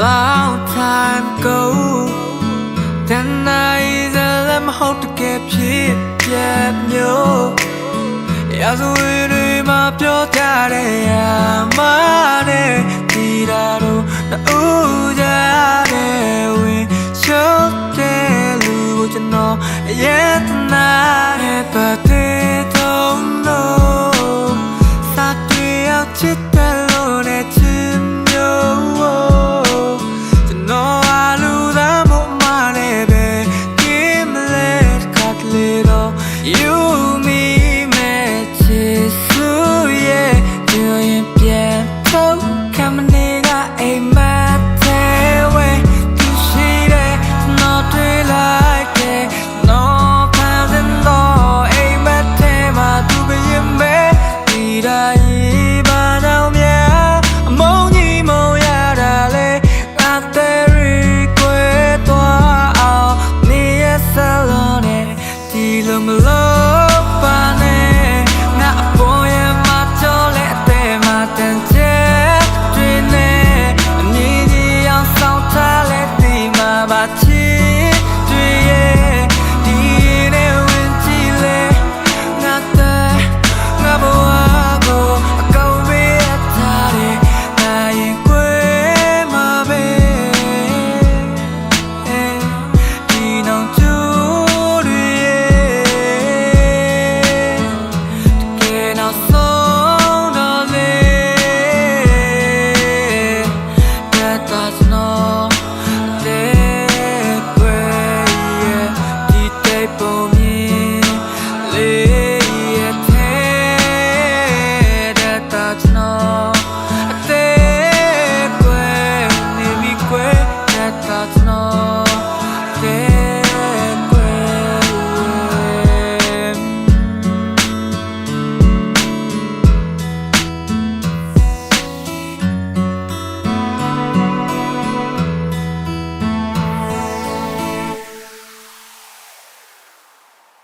long time ago Then I let my heart to get pit yet no ရာဇဝင်တွေမှာပြောကြတဲ့အာမနဲ့ဒီတာတို့တူကြတဲ့ဝင်ရှုပ်တဲ့လူကိုကျွန်တော်ရဲ့တနာရဲ့ပတ်တဲ့ them love.